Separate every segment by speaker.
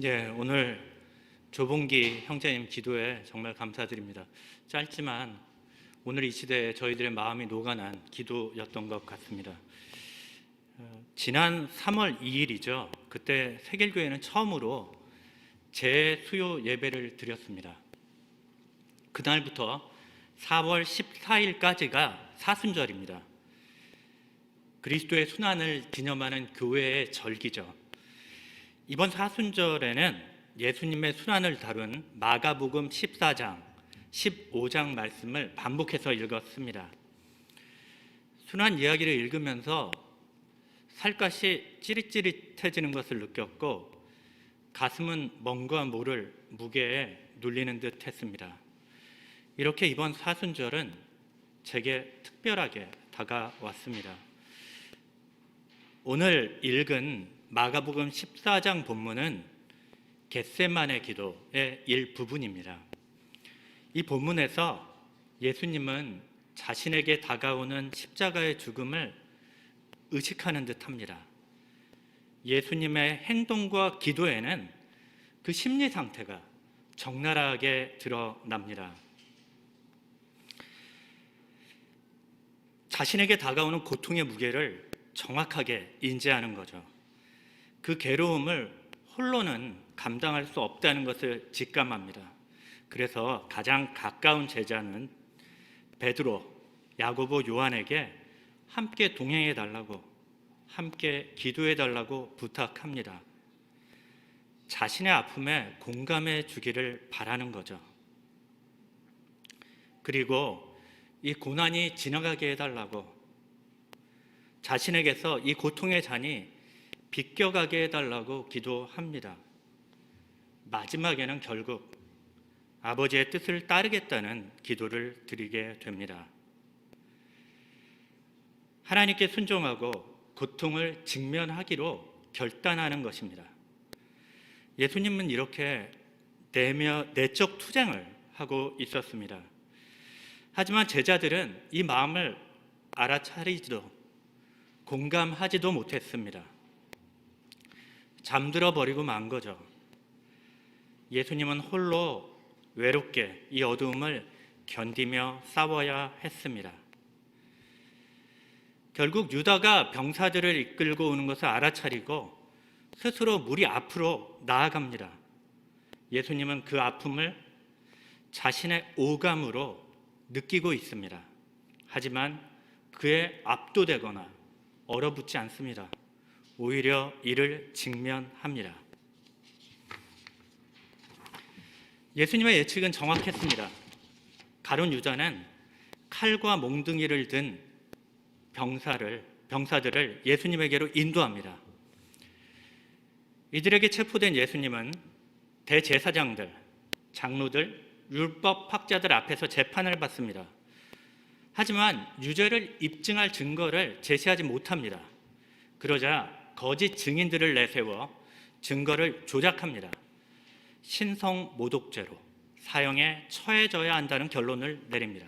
Speaker 1: 네, 오늘 조봉기 형제님 기도에 정말 감사드립니다. 짧지만 오늘 이 시대에 저희들의 마음이 녹아난 기도였던 것 같습니다. 어, 지난 3월 2일이죠. 그때 세길교회는 처음으로 재수요 예배를 드렸습니다. 그날부터 4월 14일까지가 사순절입니다. 그리스도의 순환을 기념하는 교회의 절기죠. 이번 사순절에는 예수님의 순환을 다룬 마가복음 14장, 15장 말씀을 반복해서 읽었습니다. 순환 이야기를 읽으면서 살갗이 찌릿찌릿해지는 것을 느꼈고 가슴은 뭔가 모를 무게에 눌리는 듯 했습니다. 이렇게 이번 사순절은 제게 특별하게 다가왔습니다. 오늘 읽은 마가복음 14장 본문은 겟세만의 기도의 일부분입니다. 이 본문에서 예수님은 자신에게 다가오는 십자가의 죽음을 의식하는 듯 합니다. 예수님의 행동과 기도에는 그 심리 상태가 적나라하게 드러납니다. 자신에게 다가오는 고통의 무게를 정확하게 인지하는 거죠. 그 괴로움을 홀로는 감당할 수 없다는 것을 직감합니다. 그래서 가장 가까운 제자는 베드로, 야고보, 요한에게 함께 동행해 달라고 함께 기도해 달라고 부탁합니다. 자신의 아픔에 공감해 주기를 바라는 거죠. 그리고 이 고난이 지나가게 해달라고 자신에게서 이 고통의 잔이 비껴가게 해달라고 기도합니다. 마지막에는 결국 아버지의 뜻을 따르겠다는 기도를 드리게 됩니다. 하나님께 순종하고 고통을 직면하기로 결단하는 것입니다. 예수님은 이렇게 내며 내적 투쟁을 하고 있었습니다. 하지만 제자들은 이 마음을 알아차리지도 공감하지도 못했습니다. 잠들어 버리고 만 거죠. 예수님은 홀로 외롭게 이 어두움을 견디며 싸워야 했습니다. 결국 유다가 병사들을 이끌고 오는 것을 알아차리고 스스로 무리 앞으로 나아갑니다. 예수님은 그 아픔을 자신의 오감으로 느끼고 있습니다. 하지만 그에 압도되거나 얼어붙지 않습니다. 오히려 이를 직면합니다. 예수님의 예측은 정확했습니다. 가론 유다는 칼과 몽둥이를 든 병사를 병사들을 예수님에게로 인도합니다. 이들에게 체포된 예수님은 대제사장들, 장로들, 율법 학자들 앞에서 재판을 받습니다. 하지만 유죄를 입증할 증거를 제시하지 못합니다. 그러자 거짓 증인들을 내세워 증거를 조작합니다. 신성 모독죄로 사형에 처해져야 한다는 결론을 내립니다.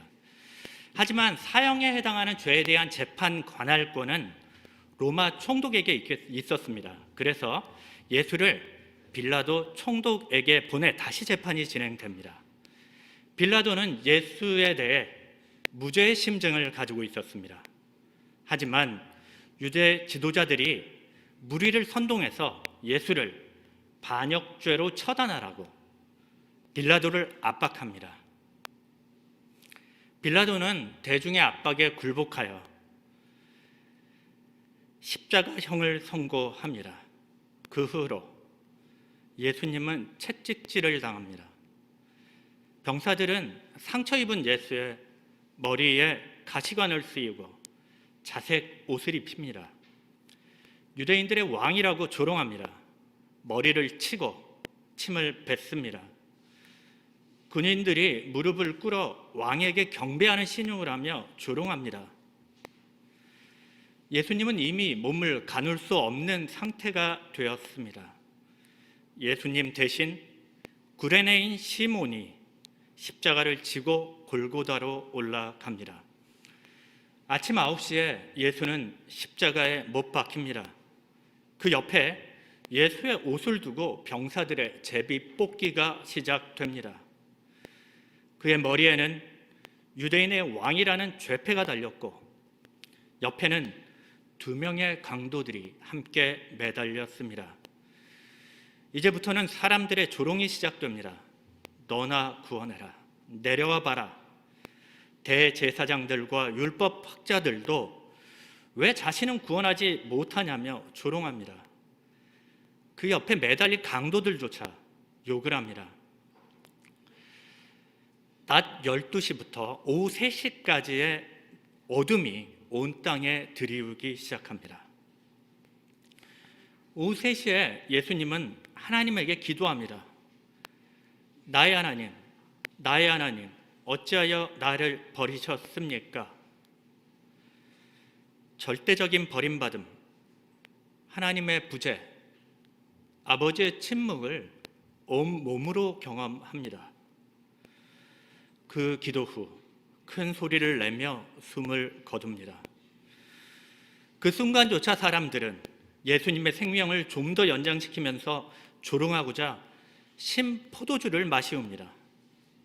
Speaker 1: 하지만 사형에 해당하는 죄에 대한 재판 관할권은 로마 총독에게 있었습니다. 그래서 예수를 빌라도 총독에게 보내 다시 재판이 진행됩니다. 빌라도는 예수에 대해 무죄의 심증을 가지고 있었습니다. 하지만 유대 지도자들이 무리를 선동해서 예수를 반역죄로 처단하라고 빌라도를 압박합니다. 빌라도는 대중의 압박에 굴복하여 십자가형을 선고합니다. 그 후로 예수님은 채찍질을 당합니다. 병사들은 상처 입은 예수의 머리에 가시관을 쓰이고 자색 옷을 입힙니다. 유대인들의 왕이라고 조롱합니다. 머리를 치고 침을 뱉습니다. 군인들이 무릎을 꿇어 왕에게 경배하는 신용을 하며 조롱합니다. 예수님은 이미 몸을 가눌 수 없는 상태가 되었습니다. 예수님 대신 구레네인 시몬이 십자가를 지고 골고다로 올라갑니다. 아침 9시에 예수는 십자가에 못 박힙니다. 그 옆에 예수의 옷을 두고 병사들의 제비 뽑기가 시작됩니다. 그의 머리에는 유대인의 왕이라는 죄패가 달렸고 옆에는 두 명의 강도들이 함께 매달렸습니다. 이제부터는 사람들의 조롱이 시작됩니다. 너나 구원해라. 내려와 봐라. 대제사장들과 율법 학자들도 왜 자신은 구원하지 못하냐며 조롱합니다. 그 옆에 매달린 강도들조차 욕을 합니다. 낮 12시부터 오후 3시까지의 어둠이 온 땅에 들이우기 시작합니다. 오후 3시에 예수님은 하나님에게 기도합니다. 나의 하나님, 나의 하나님, 어찌하여 나를 버리셨습니까? 절대적인 버림받음, 하나님의 부재, 아버지의 침묵을 온 몸으로 경험합니다. 그 기도 후 큰 소리를 내며 숨을 거둡니다. 그 순간조차 사람들은 예수님의 생명을 좀 더 연장시키면서 조롱하고자 신 포도주를 마시웁니다.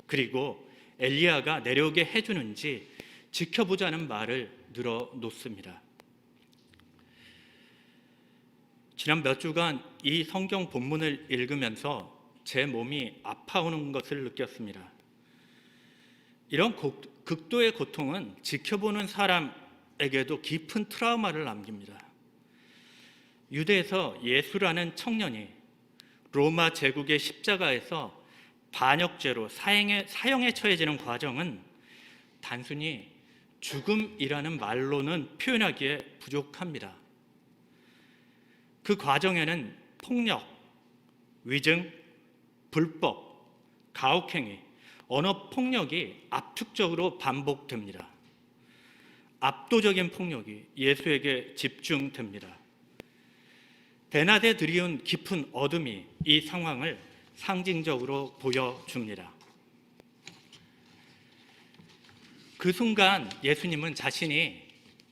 Speaker 1: 그리고 엘리야가 내려오게 해주는지 지켜보자는 말을 늘어 놓습니다. 지난 몇 주간 이 성경 본문을 읽으면서 제 몸이 아파오는 것을 느꼈습니다. 이런 고- 극도의 고통은 지켜보는 사람에게도 깊은 트라우마를 남깁니다. 유대에서 예수라는 청년이 로마 제국의 십자가에서 반역죄로 사형에, 사형에 처해지는 과정은 단순히 죽음이라는 말로는 표현하기에 부족합니다. 그 과정에는 폭력, 위증, 불법, 가혹행위, 언어 폭력이 압축적으로 반복됩니다. 압도적인 폭력이 예수에게 집중됩니다. 대낮에 들이운 깊은 어둠이 이 상황을 상징적으로 보여줍니다. 그 순간 예수님은 자신이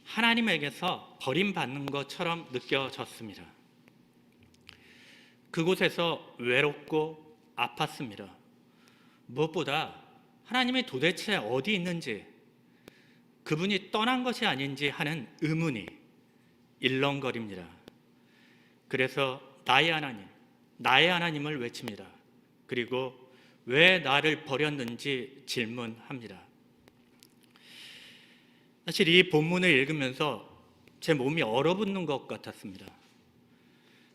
Speaker 1: 하나님에게서 버림받는 것처럼 느껴졌습니다. 그곳에서 외롭고 아팠습니다. 무엇보다 하나님이 도대체 어디 있는지 그분이 떠난 것이 아닌지 하는 의문이 일렁거립니다. 그래서 나의 하나님, 나의 하나님을 외칩니다. 그리고 왜 나를 버렸는지 질문합니다. 사실 이 본문을 읽으면서 제 몸이 얼어붙는 것 같았습니다.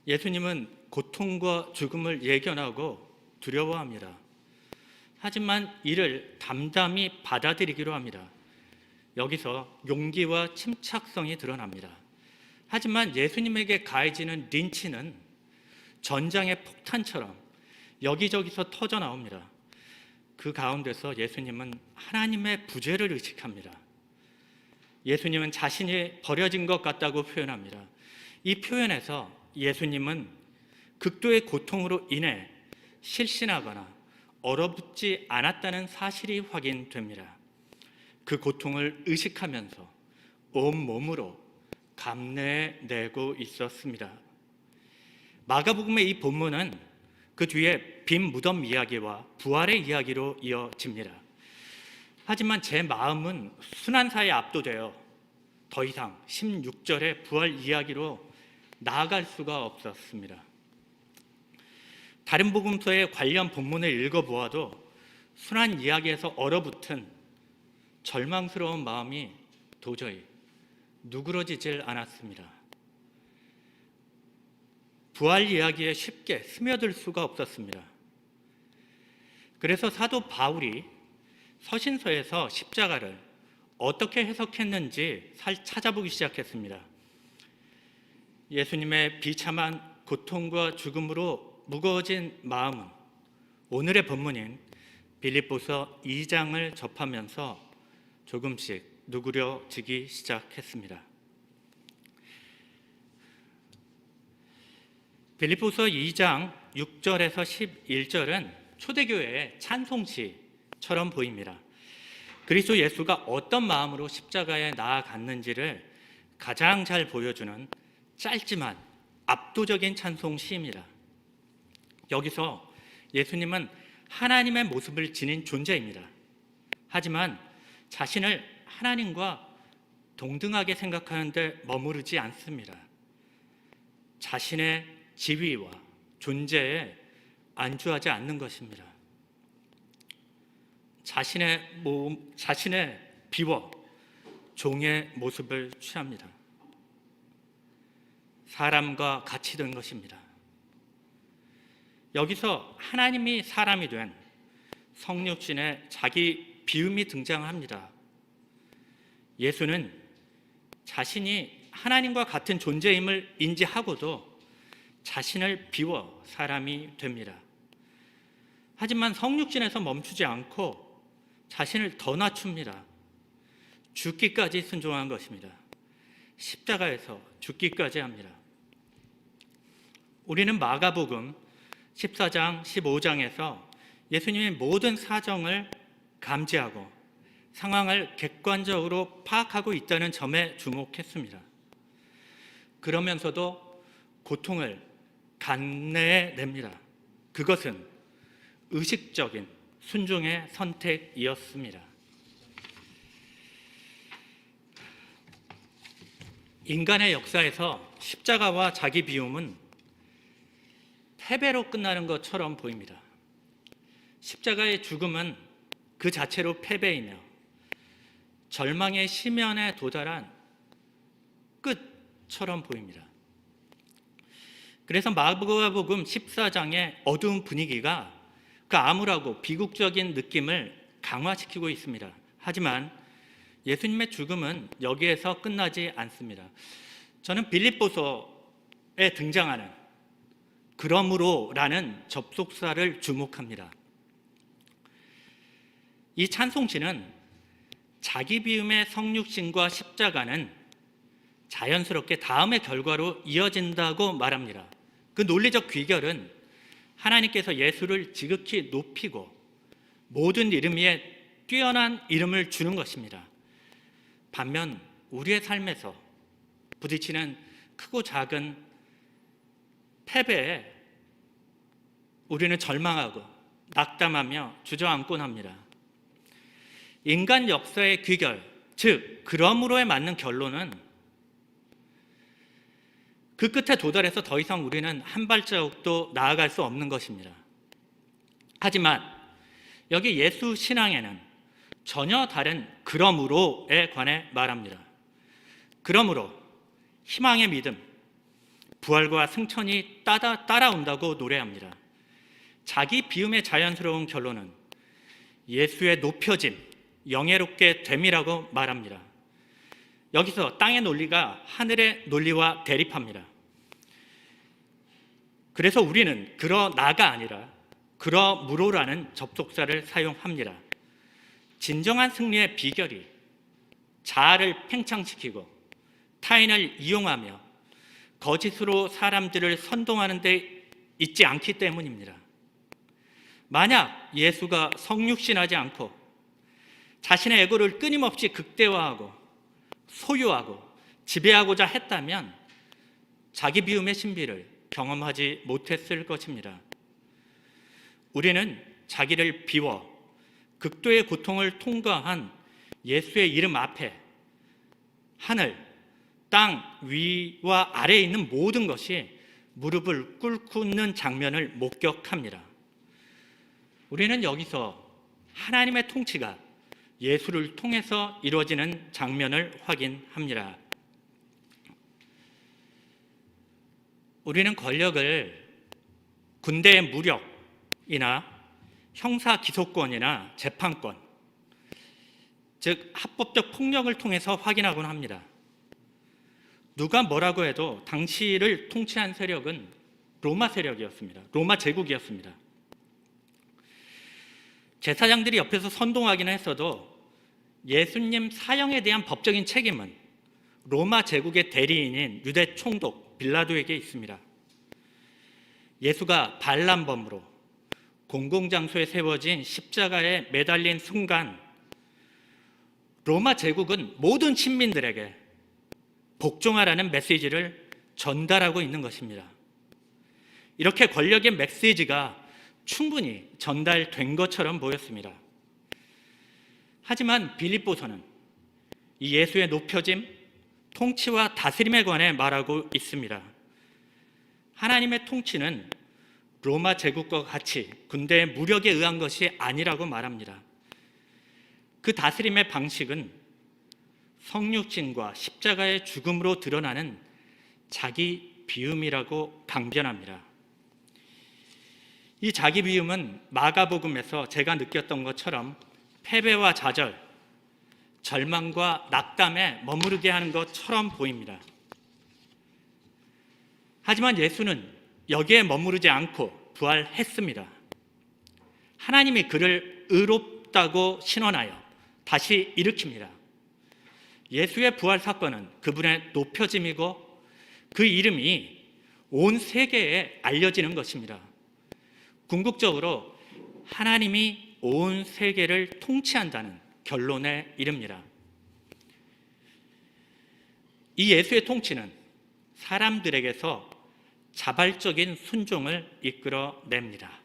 Speaker 1: 예수님은 고통과 죽음을 예견하고 두려워합니다. 하지만 이를 담담히 받아들이기로 합니다. 여기서 용기와 침착성이 드러납니다. 하지만 예수님에게 가해지는 린치는 전장의 폭탄처럼 여기저기서 터져 나옵니다. 그 가운데서 예수님은 하나님의 부재를 의식합니다. 예수님은 자신이 버려진 것 같다고 표현합니다. 이 표현에서 예수님은 극도의 고통으로 인해 실신하거나 얼어붙지 않았다는 사실이 확인됩니다. 그 고통을 의식하면서 온 몸으로 감내내고 있었습니다. 마가복음의 이 본문은 그 뒤에 빈 무덤 이야기와 부활의 이야기로 이어집니다. 하지만 제 마음은 순환사에 압도되어 더 이상 16절의 부활 이야기로 나아갈 수가 없었습니다. 다른 복음서의 관련 본문을 읽어보아도 순환 이야기에서 얼어붙은 절망스러운 마음이 도저히 누그러지질 않았습니다. 부활 이야기에 쉽게 스며들 수가 없었습니다. 그래서 사도 바울이 서신서에서 십자가를 어떻게 해석했는지 살 찾아보기 시작했습니다. 예수님의 비참한 고통과 죽음으로 무거워진 마음은 오늘의 본문인 빌립보서 2장을 접하면서 조금씩 누그려지기 시작했습니다. 빌립보서 2장 6절에서 11절은 초대교회의 찬송시처럼 보입니다. 그리스도 예수가 어떤 마음으로 십자가에 나아갔는지를 가장 잘 보여주는 짧지만 압도적인 찬송 시입니다. 여기서 예수님은 하나님의 모습을 지닌 존재입니다. 하지만 자신을 하나님과 동등하게 생각하는데 머무르지 않습니다. 자신의 지위와 존재에 안주하지 않는 것입니다. 자신의 몸, 자신의 비워 종의 모습을 취합니다. 사람과 같이 된 것입니다. 여기서 하나님이 사람이 된 성육신의 자기 비움이 등장합니다. 예수는 자신이 하나님과 같은 존재임을 인지하고도 자신을 비워 사람이 됩니다. 하지만 성육신에서 멈추지 않고 자신을 더 낮춥니다. 죽기까지 순종한 것입니다. 십자가에서 죽기까지 합니다. 우리는 마가복음 14장, 15장에서 예수님의 모든 사정을 감지하고 상황을 객관적으로 파악하고 있다는 점에 주목했습니다. 그러면서도 고통을 간내해 냅니다. 그것은 의식적인 순종의 선택이었습니다. 인간의 역사에서 십자가와 자기 비움은 패배로 끝나는 것처럼 보입니다. 십자가의 죽음은 그 자체로 패배이며 절망의 심연에 도달한 끝처럼 보입니다. 그래서 마가복음 14장의 어두운 분위기가 그 암울하고 비극적인 느낌을 강화시키고 있습니다. 하지만 예수님의 죽음은 여기에서 끝나지 않습니다. 저는 빌립보서에 등장하는 그러므로라는 접속사를 주목합니다. 이 찬송시는 자기 비움의 성육신과 십자가는 자연스럽게 다음의 결과로 이어진다고 말합니다. 그 논리적 귀결은 하나님께서 예수를 지극히 높이고 모든 이름 위에 뛰어난 이름을 주는 것입니다. 반면 우리의 삶에서 부딪히는 크고 작은 패배에 우리는 절망하고 낙담하며 주저앉곤 합니다. 인간 역사의 귀결, 즉 그러므로에 맞는 결론은 그 끝에 도달해서 더 이상 우리는 한 발자국도 나아갈 수 없는 것입니다. 하지만 여기 예수 신앙에는 전혀 다른 그러므로에 관해 말합니다. 그러므로 희망의 믿음, 부활과 승천이 따라, 따라온다고 노래합니다. 자기 비움의 자연스러운 결론은 예수의 높여짐, 영예롭게 됨이라고 말합니다. 여기서 땅의 논리가 하늘의 논리와 대립합니다. 그래서 우리는 그러 나가 아니라 그러므로라는 접속사를 사용합니다. 진정한 승리의 비결이 자아를 팽창시키고 타인을 이용하며 거짓으로 사람들을 선동하는 데 있지 않기 때문입니다. 만약 예수가 성육신하지 않고 자신의 에고를 끊임없이 극대화하고 소유하고 지배하고자 했다면 자기 비움의 신비를 경험하지 못했을 것입니다. 우리는 자기를 비워 극도의 고통을 통과한 예수의 이름 앞에 하늘, 땅 위와 아래에 있는 모든 것이 무릎을 꿇는 장면을 목격합니다. 우리는 여기서 하나님의 통치가 예수를 통해서 이루어지는 장면을 확인합니다. 우리는 권력을 군대의 무력이나 형사 기소권이나 재판권, 즉 합법적 폭력을 통해서 확인하곤 합니다. 누가 뭐라고 해도 당시를 통치한 세력은 로마 세력이었습니다. 로마 제국이었습니다. 제사장들이 옆에서 선동하기는 했어도 예수님 사형에 대한 법적인 책임은 로마 제국의 대리인인 유대 총독 빌라도에게 있습니다. 예수가 반란범으로 공공장소에 세워진 십자가에 매달린 순간 로마 제국은 모든 신민들에게 복종하라는 메시지를 전달하고 있는 것입니다. 이렇게 권력의 메시지가 충분히 전달된 것처럼 보였습니다. 하지만 빌립보서는 이 예수의 높여짐, 통치와 다스림에 관해 말하고 있습니다. 하나님의 통치는 로마 제국과 같이 군대의 무력에 의한 것이 아니라고 말합니다. 그 다스림의 방식은 성육신과 십자가의 죽음으로 드러나는 자기 비움이라고 강변합니다. 이 자기 비움은 마가복음에서 제가 느꼈던 것처럼 패배와 좌절, 절망과 낙담에 머무르게 하는 것처럼 보입니다. 하지만 예수는 여기에 머무르지 않고 부활했습니다. 하나님이 그를 의롭다고 신원하여 다시 일으킵니다. 예수의 부활 사건은 그분의 높여짐이고 그 이름이 온 세계에 알려지는 것입니다. 궁극적으로 하나님이 온 세계를 통치한다는 결론에 이릅니다. 이 예수의 통치는 사람들에게서 자발적인 순종을 이끌어냅니다.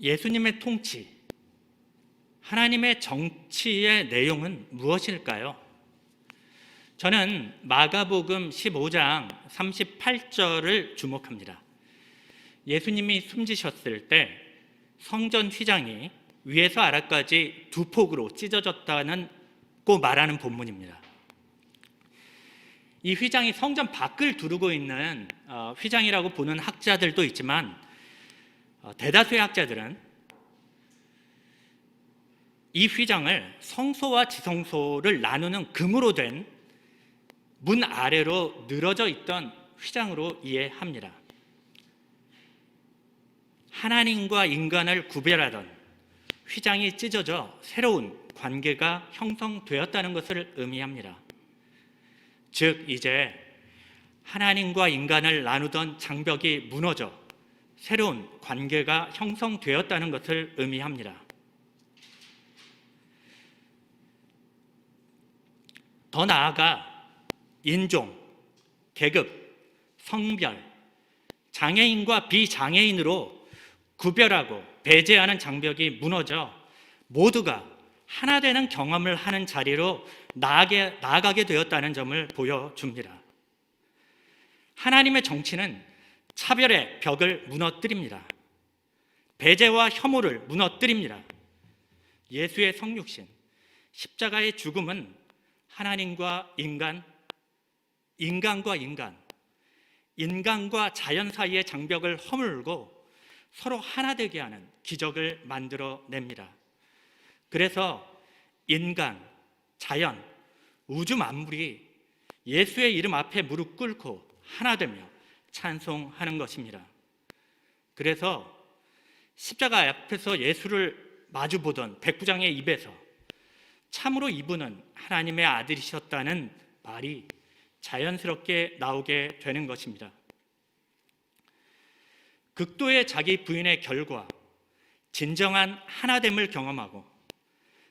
Speaker 1: 예수님의 통치, 하나님의 정치의 내용은 무엇일까요? 저는 마가복음 15장 38절을 주목합니다. 예수님이 숨지셨을 때 성전 휘장이 위에서 아래까지 두 폭으로 찢어졌다는 고 말하는 본문입니다. 이 휘장이 성전 밖을 두르고 있는 어, 휘장이라고 보는 학자들도 있지만 어, 대다수의 학자들은 이 휘장을 성소와 지성소를 나누는 금으로 된 문 아래로 늘어져 있던 휘장으로 이해합니다. 하나님과 인간을 구별하던 휘장이 찢어져 새로운 관계가 형성되었다는 것을 의미합니다. 즉, 이제 하나님과 인간을 나누던 장벽이 무너져 새로운 관계가 형성되었다는 것을 의미합니다. 더 나아가 인종, 계급, 성별, 장애인과 비장애인으로 구별하고 배제하는 장벽이 무너져 모두가 하나 되는 경험을 하는 자리로 나아게, 나아가게 되었다는 점을 보여줍니다. 하나님의 정치는 차별의 벽을 무너뜨립니다. 배제와 혐오를 무너뜨립니다. 예수의 성육신, 십자가의 죽음은 하나님과 인간, 인간과 인간, 인간과 자연 사이의 장벽을 허물고 서로 하나 되게 하는 기적을 만들어 냅니다. 그래서 인간, 자연, 우주 만물이 예수의 이름 앞에 무릎 꿇고 하나 되며 찬송하는 것입니다. 그래서 십자가 앞에서 예수를 마주 보던 백부장의 입에서 참으로 이분은 하나님의 아들이셨다는 말이 자연스럽게 나오게 되는 것입니다. 극도의 자기 부인의 결과 진정한 하나됨을 경험하고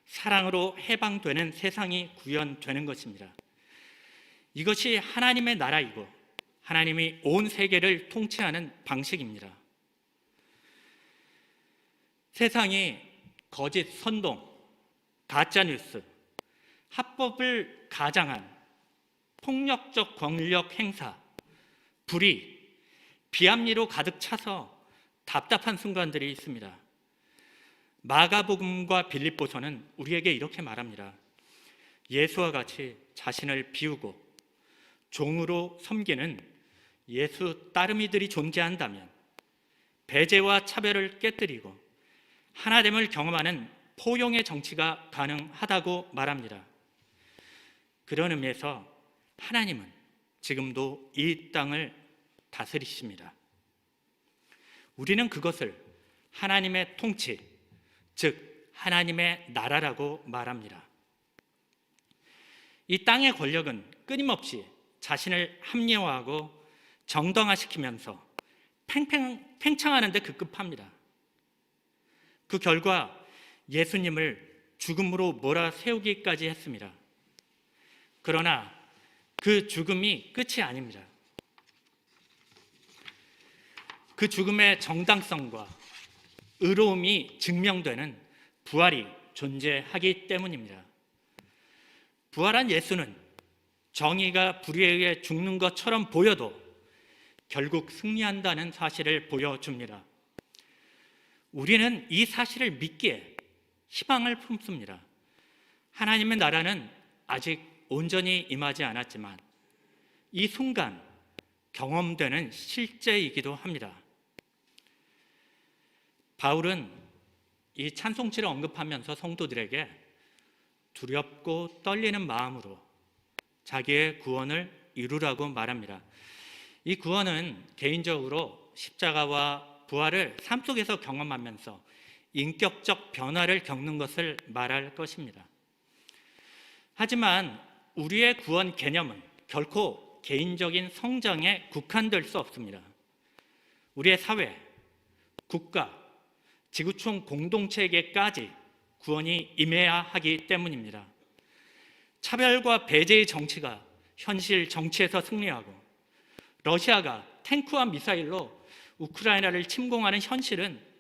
Speaker 1: 사랑으로 해방되는 세상이 구현되는 것입니다. 이것이 하나님의 나라이고 하나님이 온 세계를 통치하는 방식입니다. 세상이 거짓 선동, 가짜 뉴스, 합법을 가장한 폭력적 권력 행사, 불의, 비합리로 가득 차서 답답한 순간들이 있습니다. 마가복음과 빌립보서는 우리에게 이렇게 말합니다. 예수와 같이 자신을 비우고 종으로 섬기는 예수 따르미들이 존재한다면 배제와 차별을 깨뜨리고 하나됨을 경험하는 포용의 정치가 가능하다고 말합니다. 그런 의미에서 하나님은 지금도 이 땅을 다스리십니다. 우리는 그것을 하나님의 통치, 즉 하나님의 나라라고 말합니다. 이 땅의 권력은 끊임없이 자신을 합리화하고 정당화시키면서 팽팽, 팽창하는데 급급합니다. 그 결과 예수님을 죽음으로 몰아 세우기까지 했습니다. 그러나 그 죽음이 끝이 아닙니다. 그 죽음의 정당성과 의로움이 증명되는 부활이 존재하기 때문입니다. 부활한 예수는 정의가 불의에게 죽는 것처럼 보여도 결국 승리한다는 사실을 보여줍니다. 우리는 이 사실을 믿기에 희망을 품습니다. 하나님의 나라는 아직 온전히 임하지 않았지만 이 순간 경험되는 실제이기도 합니다. 바울은 이 찬송치를 언급하면서 성도들에게 두렵고 떨리는 마음으로 자기의 구원을 이루라고 말합니다. 이 구원은 개인적으로 십자가와 부활을 삶 속에서 경험하면서 인격적 변화를 겪는 것을 말할 것입니다. 하지만 우리의 구원 개념은 결코 개인적인 성장에 국한될 수 없습니다. 우리의 사회, 국가, 지구촌 공동체에게까지 구원이 임해야 하기 때문입니다. 차별과 배제의 정치가 현실 정치에서 승리하고 러시아가 탱크와 미사일로 우크라이나를 침공하는 현실은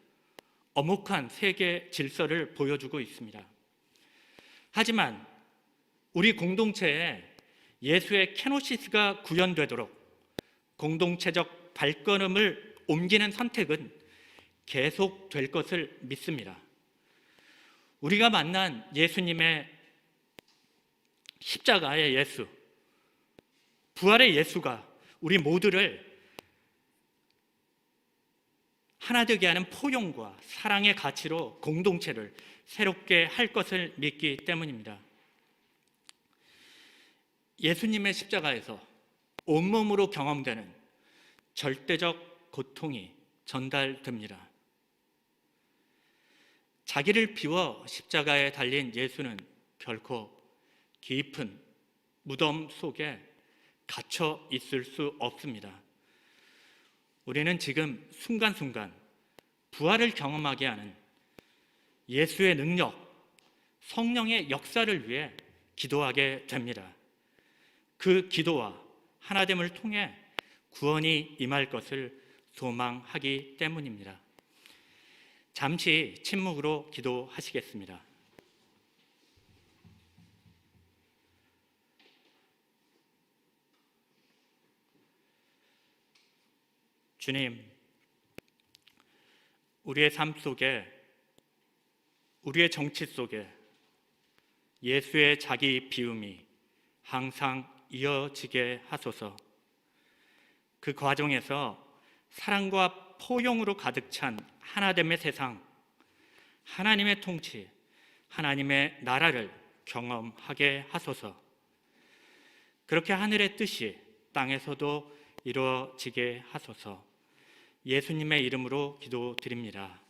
Speaker 1: 엄혹한 세계 질서를 보여주고 있습니다. 하지만 우리 공동체에 예수의 케노시스가 구현되도록 공동체적 발걸음을 옮기는 선택은 계속 될 것을 믿습니다. 우리가 만난 예수님의 십자가의 예수, 부활의 예수가 우리 모두를 하나 되게 하는 포용과 사랑의 가치로 공동체를 새롭게 할 것을 믿기 때문입니다. 예수님의 십자가에서 온몸으로 경험되는 절대적 고통이 전달됩니다. 자기를 비워 십자가에 달린 예수는 결코 깊은 무덤 속에 갇혀 있을 수 없습니다. 우리는 지금 순간순간 부활을 경험하게 하는 예수의 능력, 성령의 역사를 위해 기도하게 됩니다. 그 기도와 하나됨을 통해 구원이 임할 것을 소망하기 때문입니다. 잠시 침묵으로 기도하시겠습니다. 주님, 우리의 삶 속에, 우리의 정치 속에 예수의 자기 비움이 항상 이어지게 하소서. 그 과정에서 사랑과 포용으로 가득 찬 하나됨의 세상, 하나님의 통치, 하나님의 나라를 경험하게 하소서. 그렇게 하늘의 뜻이 땅에서도 이루어지게 하소서. 예수님의 이름으로 기도드립니다.